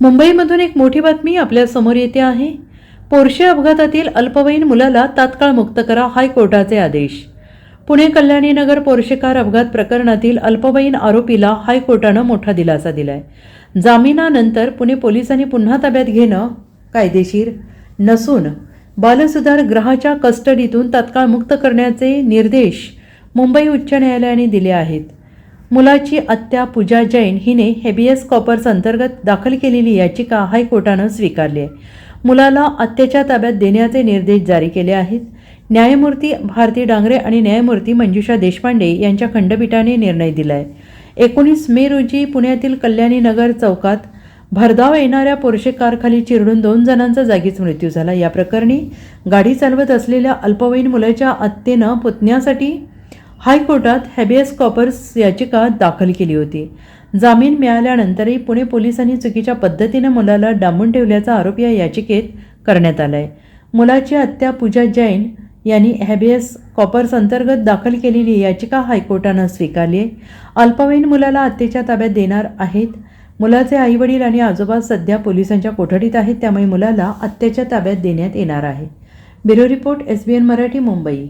मुंबईमधून एक मोठी बातमी आपल्यासमोर येते आहे. पोर्शे अपघातातील अल्पवयीन मुलाला तात्काळ मुक्त करा हायकोर्टाचे आदेश. पुणे कल्याणीनगर नगर अपघात प्रकरणातील अल्पवयीन आरोपीला हायकोर्टानं मोठा दिलासा दिलाय. जामिनानंतर पुणे पोलिसांनी पुन्हा ताब्यात घेणं कायदेशीर नसून बालसुधार ग्रहाच्या कस्टडीतून तात्काळ मुक्त करण्याचे निर्देश मुंबई उच्च न्यायालयाने दिले आहेत. मुलाची आत्या पूजा जैन हिने हेबियस कॉपर्स अंतर्गत दाखल केलेली याचिका हायकोर्टानं स्वीकारली आहे. मुलाला आत्याच्या ताब्यात देण्याचे निर्देश जारी केले आहेत. न्यायमूर्ती भारती डांगरे आणि न्यायमूर्ती मंजुषा देशपांडे यांच्या खंडपीठाने निर्णय दिलाय. एकोणीस मे रोजी पुण्यातील कल्याणी नगर चौकात भरधाव येणाऱ्या पोर्शे कारखाली चिरडून दोन जणांचा जागीच मृत्यू झाला. या प्रकरणी गाडी चालवत असलेल्या अल्पवयीन मुलाच्या आत्तेनं पुतण्यासाठी हायकोर्टात हॅबियस कॉपर्स याचिका दाखल केली होती. जामीन मिळाल्यानंतरही पुणे पोलिसांनी चुकीच्या पद्धतीनं मुलाला डांबून ठेवल्याचा आरोप या याचिकेत करण्यात आला आहे मुलाची हत्या पूजा जैन यांनी हॅबियस कॉपर्स अंतर्गत दाखल केलेली याचिका हायकोर्टानं स्वीकारली आहे. अल्पवयीन मुलाला हत्येच्या ताब्यात देणार आहेत. मुलाचे आईवडील आणि आजोबा सध्या पोलिसांच्या कोठडीत आहेत त्यामुळे मुलाला हत्येच्या ताब्यात देण्यात येणार आहे. Bureau report S B N Marathi Mumbai.